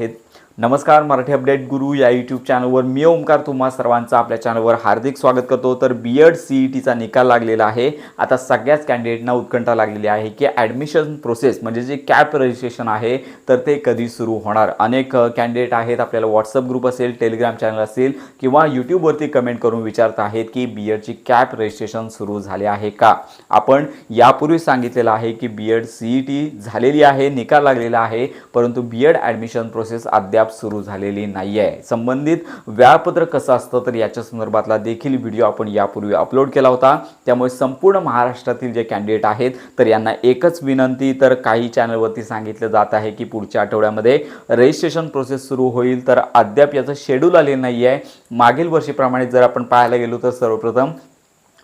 हे नमस्कार मराठी अपडेट गुरु या यूट्यूब चॅनलवर मी ओमकार तुम्हा सर्वांचं आपल्या चॅनलवर हार्दिक स्वागत करतो. तर बी एड सी ई टीचा निकाल लागलेला आहे. आता सगळ्याच कॅन्डिडेटना उत्कंठा लागलेली आहे की ॲडमिशन प्रोसेस म्हणजे जे कॅप रजिस्ट्रेशन आहे तर ते कधी सुरू होणार? अनेक कॅन्डिडेट आहेत आपल्याला व्हॉट्सअप ग्रुप असेल टेलिग्राम चॅनल असेल किंवा यूट्यूबवरती कमेंट करून विचारत आहेत की बी एडची कॅप रजिस्ट्रेशन सुरू झाले आहे का? आपण यापूर्वी सांगितलेलं आहे की B Ed C E T झालेली आहे निकाल लागलेला आहे परंतु B Ed admission process process अद्याप सुरू झालेली नाही आहे संबंधित वेळापत्रक कसं असतं तर याच्या संदर्भातला देखील व्हिडिओ आपण यापूर्वी अपलोड केला होता. त्यामुळे संपूर्ण महाराष्ट्रातील जे कॅन्डिडेट आहेत तर यांना एकच विनंती तर काही चॅनलवरती सांगितलं जात आहे की पुढच्या आठवड्यामध्ये रजिस्ट्रेशन प्रोसेस सुरू होईल तर अद्याप याचं शेड्यूल आलेलं नाही आहे मागील वर्षीप्रमाणे जर आपण पाहायला गेलो तर सर्वप्रथम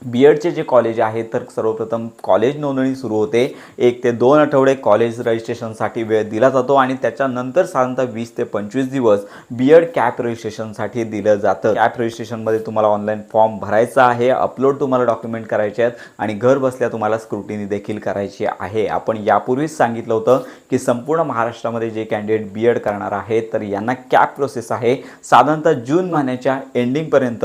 बी एडचे जे कॉलेज आहेत तर सर्वप्रथम कॉलेज नोंदणी सुरू होते. एक ते दोन आठवडे कॉलेज रजिस्ट्रेशनसाठी वेळ दिला जातो आणि त्याच्यानंतर साधारणतः वीस ते पंचवीस दिवस बी एड कॅप रजिस्ट्रेशनसाठी दिलं जातं. कॅप रजिस्ट्रेशनमध्ये तुम्हाला ऑनलाईन फॉर्म भरायचा आहे अपलोड तुम्हाला डॉक्युमेंट करायचे आहेत आणि घर बसल्या तुम्हाला स्क्रुटिनी देखील करायची आहे. आपण यापूर्वीच सांगितलं होतं की संपूर्ण महाराष्ट्रामध्ये जे कॅन्डिडेट बी एड करणार आहेत तर यांना कॅप प्रोसेस आहे. साधारणतः जून महिन्याच्या एंडिंगपर्यंत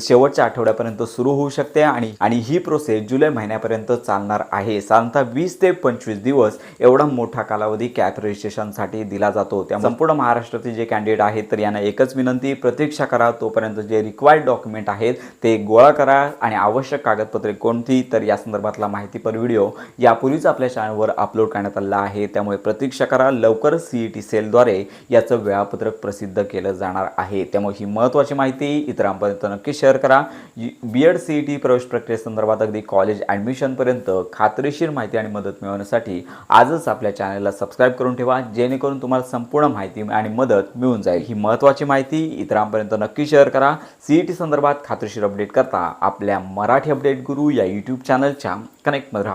शेवटच्या आठवड्यापर्यंत सुरू होऊ शकते आणि आणि ही प्रोसेस जुलै महिन्यापर्यंत चालणार आहे. साधारणतः वीस ते पंचवीस दिवस एवढा मोठा कालावधी कॅप रजिस्ट्रेशनसाठी दिला जातो. त्या संपूर्ण महाराष्ट्रातील जे कॅन्डिडेट आहेत तर यांना एकच विनंती प्रतीक्षा करा. तोपर्यंत जे रिक्वायर्ड डॉक्युमेंट आहेत ते गोळा करा. आणि आवश्यक कागदपत्रे कोणती तर या संदर्भातला माहितीपर व्हिडिओ यापूर्वीच आपल्या चॅनलवर अपलोड करण्यात आला आहे. त्यामुळे प्रतीक्षा करा. लवकर सीईटी टी सेलद्वारे याचं वेळापत्रक प्रसिद्ध केलं जाणार आहे. त्यामुळे ही महत्त्वाची माहिती इतरांपर्यंत नक्की शेअर करा. B Ed C E T प्रवेश प्रक्रियेसंदर्भात अगदी कॉलेज ॲडमिशनपर्यंत खात्रीशीर माहिती आणि मदत मिळवण्यासाठी आजच आपल्या चॅनलला सबस्क्राईब करून ठेवा जेणेकरून तुम्हाला संपूर्ण माहिती आणि मदत मिळून जाईल. ही महत्त्वाची माहिती इतरांपर्यंत नक्की शेअर करा. सी ई टी संदर्भात खात्रीशीर अपडेट करता आपल्या मराठी अपडेट गुरु या यूट्यूब चॅनलच्या कनेक्टमध्ये राहा.